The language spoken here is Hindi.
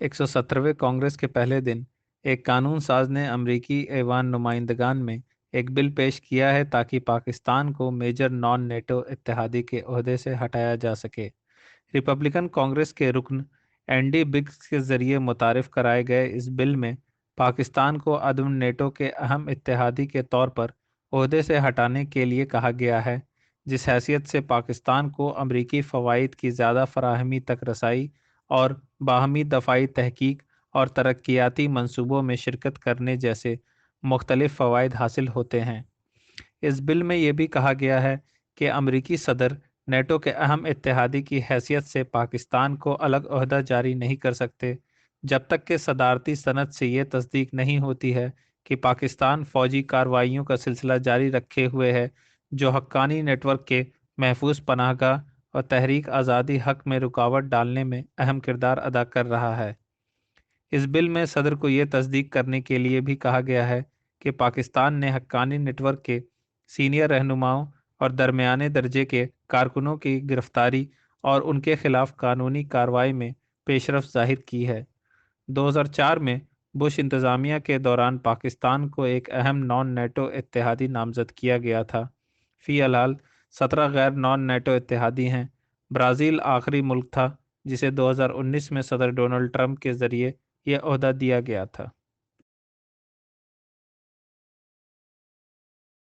117वें कांग्रेस के पहले दिन, एक कानून साज ने अमरीकी ऐवान नुमाइंदगान में एक बिल पेश किया है ताकि पाकिस्तान को मेजर नॉन नेटो इत्तेहादी के अहदे से हटाया जा सके। रिपब्लिकन कांग्रेस के रुकन एंडी बिग्स के ज़रिए मुतारफ़ कराए गए इस बिल में पाकिस्तान को अदम नेटो के अहम इत्तेहादी के तौर पर अहदे से हटाने के लिए कहा गया है, जिस हैसियत से पाकिस्तान को अमरीकी फ़वाद की ज़्यादा फराहमी तक रसाई और बाहमी दफाई तहकीक और तरक्याती मनसूबों में शिरकत करने जैसे मुख्तलिफ़ फ़वाद हासिल होते हैं। इस बिल में यह भी कहा गया है कि अमरीकी सदर नेटो के अहम इतिहादी की हैसियत से पाकिस्तान को अलग अहदा जारी नहीं कर सकते, जब तक कि सदारती सनत से ये तस्दीक नहीं होती है कि पाकिस्तान फ़ौजी कार्रवाइयों का सिलसिला जारी रखे हुए है, जो हक्कानी नेटवर्क के महफूज पनाहगाह और तहरीक आज़ादी हक में रुकावट डालने में अहम किरदार अदा कर रहा है। इस बिल में सदर को यह तस्दीक करने के लिए भी कहा गया है कि पाकिस्तान ने हक्कानी नेटवर्क के सीनियर रहनुमाओं और दरमियाने दर्जे के कारकुनों की गिरफ्तारी और उनके खिलाफ कानूनी कार्रवाई में पेशरफ ज़ाहिर की है। 2004 में बुश इंतज़ामिया के दौरान पाकिस्तान को एक अहम नॉन नेटो इतिहादी नामजद किया गया था। फ़िलहाल सत्रह गैर नॉन नेटो इतिहादी हैं। ब्राज़ील आखिरी मुल्क था, जिसे 2019 में सदर डोनाल्ड ट्रंप के ज़रिए यह अहदा दिया गया था।